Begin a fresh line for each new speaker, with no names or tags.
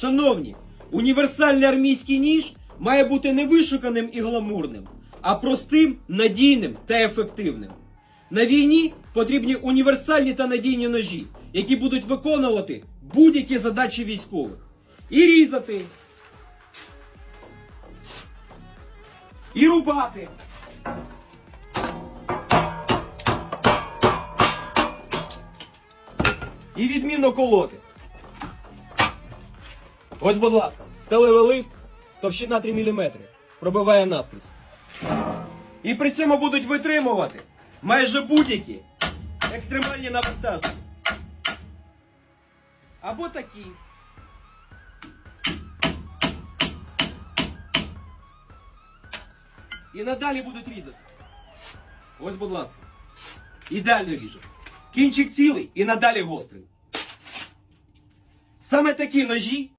Шановні, універсальний армійський ніж має бути не вишуканим і гламурним, а простим, надійним та ефективним. На війні потрібні універсальні та надійні ножі, які будуть виконувати будь-які задачі військових. І різати, і рубати. І відмінно колоти. Ось, будь ласка, сталевий лист, товщина 3 мм, пробиває наскрізь. І при цьому будуть витримувати майже будь-які екстремальні навантаження. Або такі. І надалі будуть різати. Ось, будь ласка. Ідеально ріже. Кінчик цілий і надалі гострий. Саме такі ножі